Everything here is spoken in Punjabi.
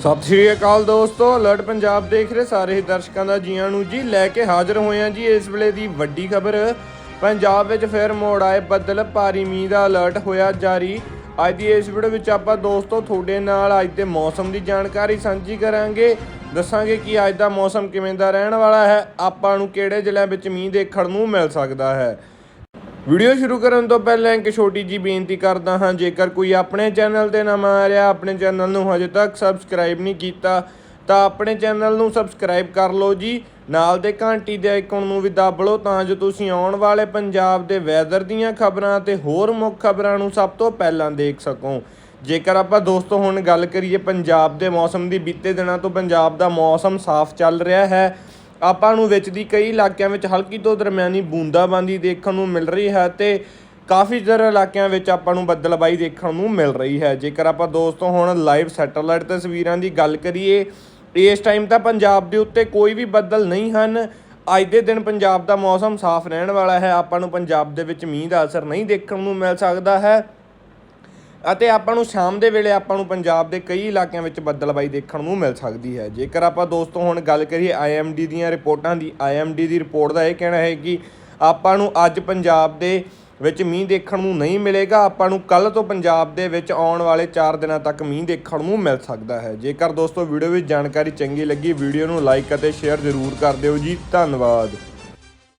ਸਤਿ ਸ਼੍ਰੀ ਅਕਾਲ ਦੋਸਤੋ, ਅਲਰਟ ਪੰਜਾਬ ਦੇਖ ਰਹੇ ਸਾਰੇ ਹੀ ਦਰਸ਼ਕਾਂ ਦਾ ਜੀਆਂ ਨੂੰ ਜੀ ਲੈ ਕੇ ਹਾਜ਼ਰ ਹੋਏ ਹਾਂ ਜੀ ਇਸ ਵੇਲੇ ਦੀ ਵੱਡੀ ਖਬਰ। ਪੰਜਾਬ ਵਿੱਚ ਫਿਰ ਮੋੜ ਆਏ ਬੱਦਲ, ਭਾਰੀ ਮੀਂਹ ਦਾ ਅਲਰਟ ਹੋਇਆ ਜਾਰੀ। ਅੱਜ ਦੀ ਇਸ ਵੀਡੀਓ ਵਿੱਚ ਆਪਾਂ ਦੋਸਤੋ ਤੁਹਾਡੇ ਨਾਲ ਅੱਜ ਦੇ ਮੌਸਮ ਦੀ ਜਾਣਕਾਰੀ ਸਾਂਝੀ ਕਰਾਂਗੇ। ਦੱਸਾਂਗੇ ਕਿ ਅੱਜ ਦਾ ਮੌਸਮ ਕਿਵੇਂ ਦਾ ਰਹਿਣ ਵਾਲਾ ਹੈ, ਆਪਾਂ ਨੂੰ ਕਿਹੜੇ ਜ਼ਿਲ੍ਹਿਆਂ ਵਿੱਚ ਮੀਂਹ ਦੇਖਣ ਨੂੰ ਮਿਲ ਸਕਦਾ ਹੈ। ਵੀਡੀਓ ਸ਼ੁਰੂ ਕਰਨ ਤੋਂ ਪਹਿਲਾਂ ਇੱਕ ਛੋਟੀ ਜੀ ਬੇਨਤੀ ਕਰਦਾ ਹਾਂ, ਜੇਕਰ ਕੋਈ ਆਪਣੇ ਚੈਨਲ ਤੇ ਨਵਾਂ ਆ ਰਿਹਾ, ਆਪਣੇ ਚੈਨਲ ਨੂੰ ਹਜੇ ਤੱਕ ਸਬਸਕ੍ਰਾਈਬ ਨਹੀਂ ਕੀਤਾ, ਤਾਂ ਆਪਣੇ ਚੈਨਲ ਨੂੰ ਸਬਸਕ੍ਰਾਈਬ ਕਰ ਲਓ ਜੀ। ਨਾਲ ਦੇ ਘੰਟੀ ਦੇ ਆਈਕਨ ਨੂੰ ਵੀ ਦਬ ਲਓ, ਤਾਂ ਜੋ ਤੁਸੀਂ ਆਉਣ ਵਾਲੇ ਪੰਜਾਬ ਦੇ ਵੈਦਰ ਦੀਆਂ ਖਬਰਾਂ ਤੇ ਹੋਰ ਮੁੱਖ ਖਬਰਾਂ ਨੂੰ ਸਭ ਤੋਂ ਪਹਿਲਾਂ ਦੇਖ ਸਕੋ। ਜੇਕਰ ਆਪਾਂ ਦੋਸਤੋ ਹੁਣ ਗੱਲ ਕਰੀਏ ਪੰਜਾਬ ਦੇ ਮੌਸਮ ਦੀ, ਬੀਤੇ ਦਿਨਾਂ ਤੋਂ ਪੰਜਾਬ ਦਾ ਮੌਸਮ ਸਾਫ਼ ਚੱਲ ਰਿਹਾ ਹੈ। ਆਪਾਂ ਨੂੰ ਵਿੱਚ ਦੀ ਕਈ ਇਲਾਕਿਆਂ ਵਿੱਚ ਹਲਕੀ ਤੋਂ ਦਰਮਿਆਨੀ ਬੂੰਦਾਬਾਂਦੀ ਦੇਖਣ ਨੂੰ ਮਿਲ ਰਹੀ ਹੈ ਤੇ ਕਾਫੀ ਜ਼ਰ ਇਲਾਕਿਆਂ ਵਿੱਚ ਆਪਾਂ ਨੂੰ ਬੱਦਲਬਾਈ ਦੇਖਣ ਨੂੰ ਮਿਲ ਰਹੀ ਹੈ। ਜੇਕਰ ਆਪਾਂ ਦੋਸਤੋ ਹੁਣ ਲਾਈਵ ਸੈਟੇਲਾਈਟ ਤਸਵੀਰਾਂ ਦੀ ਗੱਲ ਕਰੀਏ, ਇਸ ਟਾਈਮ ਤਾਂ ਪੰਜਾਬ ਦੇ ਉੱਤੇ ਕੋਈ ਵੀ ਬੱਦਲ ਨਹੀਂ ਹਨ। ਅੱਜ ਦੇ ਦਿਨ ਪੰਜਾਬ ਦਾ ਮੌਸਮ ਸਾਫ਼ ਰਹਿਣ ਵਾਲਾ ਹੈ। ਆਪਾਂ ਨੂੰ ਪੰਜਾਬ ਦੇ ਵਿੱਚ ਮੀਂਹ ਦਾ ਅਸਰ ਨਹੀਂ ਦੇਖਣ ਨੂੰ ਮਿਲ ਸਕਦਾ ਹੈ। ਅਤੇ ਆਪਾਂ ਨੂੰ ਸ਼ਾਮ ਦੇ ਵੇਲੇ ਆਪਾਂ ਨੂੰ ਪੰਜਾਬ ਦੇ ਕਈ ਇਲਾਕਿਆਂ ਵਿੱਚ ਬੱਦਲਬਾਈ ਦੇਖਣ ਨੂੰ ਮਿਲ ਸਕਦੀ ਹੈ। ਜੇਕਰ ਆਪਾਂ ਦੋਸਤੋ ਹੁਣ ਗੱਲ ਕਰੀਏ ਆਈਐਮਡੀ ਦੀਆਂ ਰਿਪੋਰਟਾਂ ਦੀ ਆਈਐਮਡੀ ਦੀ ਰਿਪੋਰਟ ਦਾ ਇਹ ਕਹਿਣਾ ਹੈ ਕਿ ਆਪਾਂ ਨੂੰ ਅੱਜ ਪੰਜਾਬ ਦੇ ਵਿੱਚ ਮੀਂਹ ਦੇਖਣ ਨੂੰ ਨਹੀਂ ਮਿਲੇਗਾ। ਆਪਾਂ ਨੂੰ ਕੱਲ ਤੋਂ ਪੰਜਾਬ ਦੇ ਵਿੱਚ ਆਉਣ ਵਾਲੇ 4 ਦਿਨਾਂ ਤੱਕ ਮੀਂਹ ਦੇਖਣ ਨੂੰ ਮਿਲ ਸਕਦਾ ਹੈ। ਜੇਕਰ ਦੋਸਤੋ ਵੀਡੀਓ ਵਿੱਚ ਜਾਣਕਾਰੀ ਚੰਗੀ ਲੱਗੀ, ਵੀਡੀਓ ਨੂੰ ਲਾਈਕ ਅਤੇ ਸ਼ੇਅਰ ਜ਼ਰੂਰ ਕਰ ਦਿਓ ਜੀ। ਧੰਨਵਾਦ।